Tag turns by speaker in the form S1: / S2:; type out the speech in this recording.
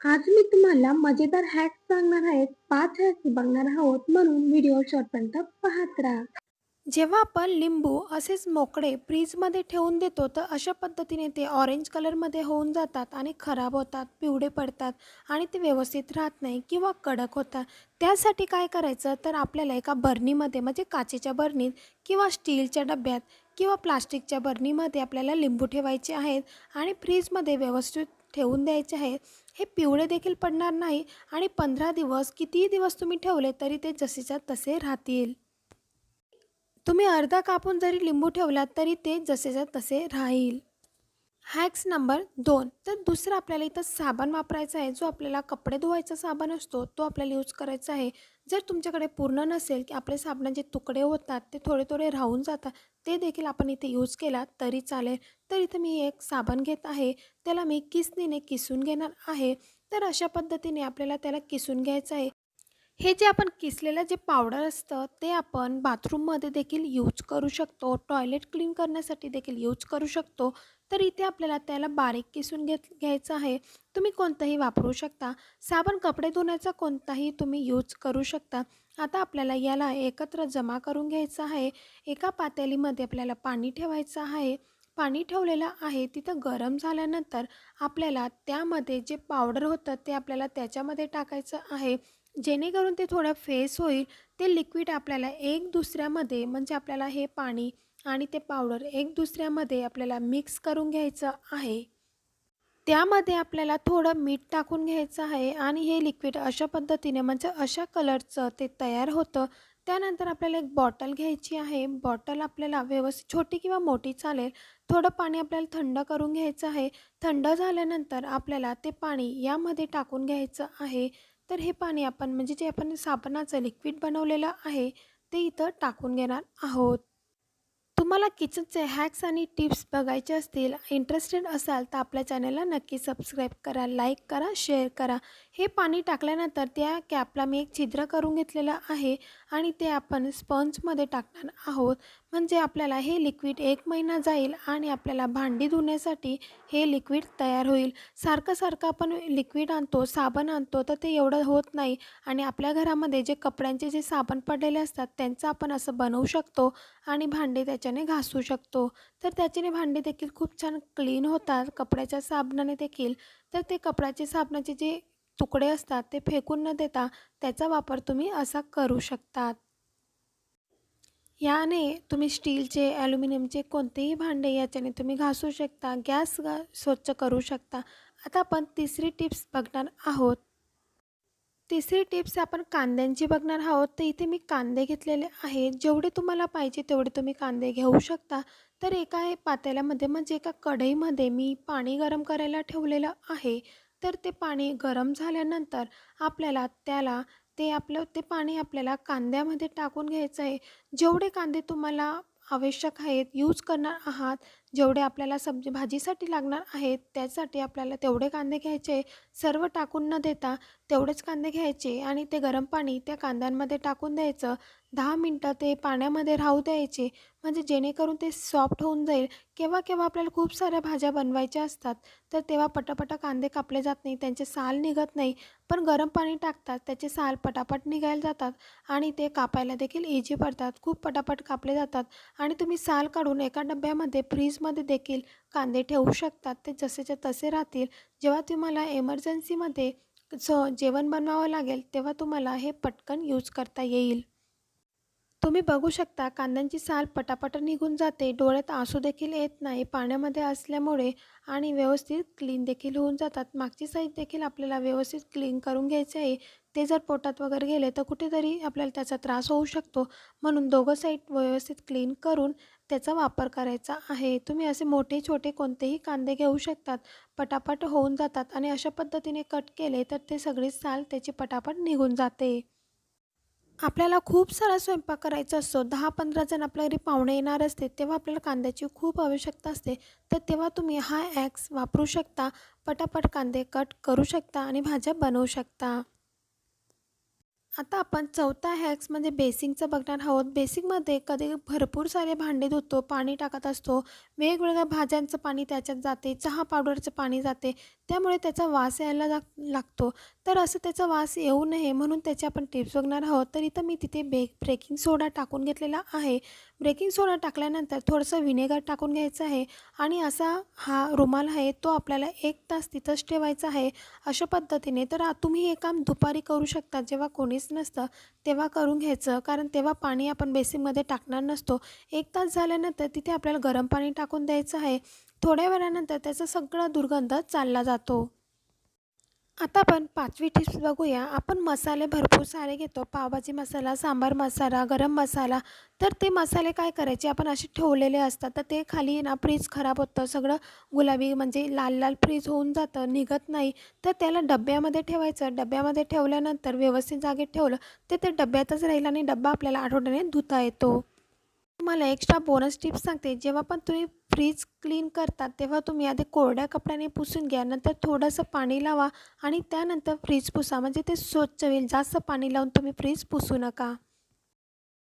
S1: आज मी तुम्हाला मजेदार हॅक्स सांगणार आहे पाच हॅक्स बघणार आहोत म्हणून व्हिडिओ शॉर्टपर्यंत पाहत राहा.
S2: जेव्हा आपण लिंबू असेच मोकळे फ्रीजमध्ये ठेवून देतो तर अशा पद्धतीने ते ऑरेंज कलरमध्ये होऊन जातात आणि खराब होतात पिवळे पडतात आणि ते व्यवस्थित राहत नाही किंवा कडक होतात. त्यासाठी काय करायचं? तर आपल्याला एका बर्नीमध्ये म्हणजे काचेच्या बर्नीत किंवा स्टीलच्या डब्यात किंवा प्लास्टिकच्या बर्नीमध्ये आपल्याला लिंबू ठेवायचे आहेत आणि फ्रीजमध्ये व्यवस्थित ठेवून द्यायचे आहेत. हे पिवळे देखील पडणार नाही आणि पंधरा दिवस कितीही दिवस तुम्ही ठेवले तरी ते जसेच्या तसे राहतील. तुम्ही अर्धा कापून जरी लिंबू ठेवलात तरी ते जसेच्या तसे राहील. Hacks number. दोन. तर दुसरं आपल्याला इथं साबण वापरायचा आहे. जो आपल्याला कपडे धुवायचा साबण असतो तो आपल्याला यूज करायचा आहे. जर तुमच्याकडे पूर्ण नसेल की आपले साबणाचे तुकडे होतात ते थोडे थोडे राहून जातात ते देखील आपण इथे यूज केला तरी चालेल. तर इथं मी एक साबण घेत आहे. त्याला मी किसनीने किसून घेणार आहे. तर अशा पद्धतीने आपल्याला त्याला किसून घ्यायचं आहे. हे जे आपण किसलेलं जे पावडर असतं ते आपण बाथरूममध्ये देखील यूज करू शकतो. टॉयलेट क्लीन करण्यासाठी देखील यूज करू शकतो. तर इथे आपल्याला त्याला बारीक किसून घेत घ्यायचं आहे. तुम्ही कोणतंही वापरू शकता. साबण कपडे धुण्याचा कोणताही तुम्ही यूज करू शकता. आता आपल्याला याला एकत्र जमा करून घ्यायचं आहे. एका पातेलीमध्ये आपल्याला पाणी ठेवायचं आहे. पाणी ठेवलेलं आहे. तिथं गरम झाल्यानंतर आपल्याला त्यामध्ये जे पावडर होतं ते आपल्याला त्याच्यामध्ये टाकायचं आहे. जेणेकरून ते थोडं फेस होईल. ते लिक्विड आपल्याला एक दुसऱ्यामध्ये म्हणजे आपल्याला हे पाणी आणि ते पावडर एक दुसऱ्यामध्ये आपल्याला मिक्स करून घ्यायचं आहे. त्यामध्ये आपल्याला थोडं मीठ टाकून घ्यायचं आहे आणि हे लिक्विड अशा पद्धतीने म्हणजे अशा कलरचं ते तयार होतं. त्यानंतर आपल्याला एक बॉटल घ्यायची आहे. बॉटल आपल्याला व्यवस्थित छोटी किंवा मोठी चालेल. थोडं पाणी आपल्याला थंड करून घ्यायचं आहे. थंड झाल्यानंतर आपल्याला ते पाणी यामध्ये टाकून घ्यायचं आहे. तर हे पाणी आपण म्हणजे जे आपण साबणाचं लिक्विड बनवलेलं आहे ते इथं टाकून घेणार आहोत. तुम्हाला किचनचे हॅक्स आणि टिप्स बघायचे असतील इंटरेस्टेड असाल तर आपल्या चॅनलला नक्की सबस्क्राईब करा लाईक करा शेअर करा. हे पाणी टाकल्यानंतर त्या कॅपला मी एक छिद्र करून घेतलेलं आहे आणि ते आपण स्पंजमध्ये टाकणार आहोत. म्हणजे आपल्याला हे लिक्विड एक महिना जाईल आणि आपल्याला भांडी धुण्यासाठी हे लिक्विड तयार होईल. सारखं सारखं आपण लिक्विड आणतो साबण आणतो तर ते एवढं होत नाही. आणि आपल्या घरामध्ये जे कपड्यांचे जे साबण पडलेले असतात त्यांचं आपण असं बनवू शकतो आणि भांडे त्याच्याने घासू शकतो. तर त्याच्याने भांडे देखील खूप छान क्लीन होतात. कपड्याच्या साबणाने देखील. तर ते कपड्याचे साबणाचे जे तुकडे असतात ते फेकून न देता त्याचा वापर तुम्ही असा करू शकतात. याने तुम्ही स्टीलचे ॲल्युमिनियमचे कोणतेही भांडे याच्याने तुम्ही घासू शकता गॅस गा स्वच्छ करू शकता. आता आपण तिसरी टिप्स बघणार आहोत. तिसरी टिप्स आपण कांद्यांची बघणार आहोत. तर इथे मी कांदे घेतलेले आहेत. जेवढे तुम्हाला पाहिजे तेवढे तुम्ही कांदे घेऊ शकता. तर एका पातेल्यामध्ये म्हणजे एका कढईमध्ये मी पाणी गरम करायला ठेवलेलं आहे. तर ते पाणी गरम झाल्यानंतर आपल्याला त्याला ते आपलं ते पाणी आपल्याला कांद्यामध्ये टाकून घ्यायचं आहे. जेवढे कांदे तुम्हाला आवश्यक आहेत यूज करणार आहात जेवढे आपल्याला सब्जी भाजीसाठी लागणार आहेत त्यासाठी आपल्याला तेवढे कांदे घ्यायचे. सर्व टाकून न देता तेवढेच कांदे घ्यायचे आणि ते गरम पाणी त्या कांद्यांमध्ये टाकून द्यायचं. दहा मिनटं ते पाण्यामध्ये राहू द्यायचे. म्हणजे जेणेकरून ते सॉफ्ट होऊन जाईल. केव्हा केव्हा आपल्याला खूप साऱ्या भाज्या बनवायच्या असतात तर तेव्हा पटापटा कांदे कापले जात नाही त्यांचे साल निघत नाही. पण गरम पाणी टाकतात त्याचे साल पटापट निघायला जातात आणि ते कापायला देखील इझी पडतात. खूप पटापट कापले जातात आणि तुम्ही साल काढून एका डब्यामध्ये फ्रीज फ्रीजमध्ये देखील कांदे ठेवू शकतात. ते जसेच्या तसे राहतील. जेव्हा तुम्हाला एमर्जन्सीमध्ये ज जेवण बनवावं लागेल तेव्हा तुम्हाला हे पटकन यूज करता येईल. तुम्ही बघू शकता कांद्यांची साल पटापट निघून जाते. डोळ्यात आसू देखील येत नाही. पाण्यामध्ये असल्यामुळे आणि व्यवस्थित क्लीन देखील होऊन जातात. मागची साईड देखील आपल्याला व्यवस्थित क्लीन करून घ्यायचे आहे. ते जर पोटात वगैरे गेले तर कुठेतरी आपल्याला त्याचा त्रास होऊ शकतो. म्हणून दोघं साईड व्यवस्थित क्लीन करून त्याचा वापर करायचा आहे. तुम्ही असे मोठे छोटे कोणतेही कांदे घेऊ शकतात. पटापट होऊन जातात आणि अशा पद्धतीने कट केले तर ते सगळी साल त्याची पटापट निघून जाते. आपल्याला खूप सारा स्वयंपाक करायचा असतो. दहा पंधरा जण आपल्या घरी पाहुणे येणार असते तेव्हा आपल्याला कांद्याची खूप आवश्यकता असते. तर तेव्हा तुम्ही हा ॲक्स वापरू शकता. पटापट कांदे कट करू शकता आणि भाज्या बनवू शकता. आता आपण चौथा हॅक्स म्हणजे बेसिंगचं बघणार आहोत. बेसिंगमध्ये कधी भरपूर सारे भांडे धुतो पाणी टाकत असतो. वेगवेगळ्या भाज्यांचं पाणी त्याच्यात जाते चहा पावडरचं पाणी जाते. त्यामुळे त्याचा वास यायला लाग लागतो. तर असं त्याचा वास येऊ नये म्हणून त्याचे आपण टिप्स बघणार आहोत. तर इथं मी तिथे बे ब्रेकिंग सोडा टाकून घेतलेला आहे. ब्रेकिंग सोडा टाकल्यानंतर थोडंसं विनेगर टाकून घ्यायचं आहे. आणि असा हा रुमाल आहे तो आपल्याला एक तास तिथंच ठेवायचा आहे. अशा पद्धतीने तर तुम्ही हे काम दुपारी करू शकता. जेव्हा कोणीच नसतं तेव्हा करून घ्यायचं. कारण तेव्हा पाणी आपण बेसिनमध्ये टाकणार नसतो. एक तास झाल्यानंतर तिथे आपल्याला गरम पाणी टाकून द्यायचं आहे. थोड्या वेळानंतर त्याचा सगळा दुर्गंध चालला जातो. आता आपण पाचवी टिप्स बघूया. आपण मसाले भरपूर सारे घेतो. पावभाजी मसाला सांबार मसाला गरम मसाला. तर ते मसाले काय करायचे? आपण असे ठेवलेले असतात. तर ते खाली ना फ्रीज खराब होतं. सगळं गुलाबी म्हणजे लाल लाल फ्रीज होऊन जातं. निघत नाही. तर त्याला डब्यामध्ये ठेवायचं. डब्यामध्ये ठेवल्यानंतर व्यवस्थित जागेत ठेवलं. तर ते डब्यातच राहील आणि डब्बा आपल्याला आठवड्याने धुता येतो. तुम्हाला एक्स्ट्रा बोनस टिप्स सांगते. जेव्हा पण तुम्ही फ्रीज क्लीन करतात तेव्हा तुम्ही आधी कोरड्या कपड्याने पुसून घ्या. नंतर थोडंसं पाणी लावा आणि त्यानंतर फ्रीज पुसा. म्हणजे ते स्वच्छ होईल. जास्त पाणी लावून तुम्ही फ्रीज पुसू नका.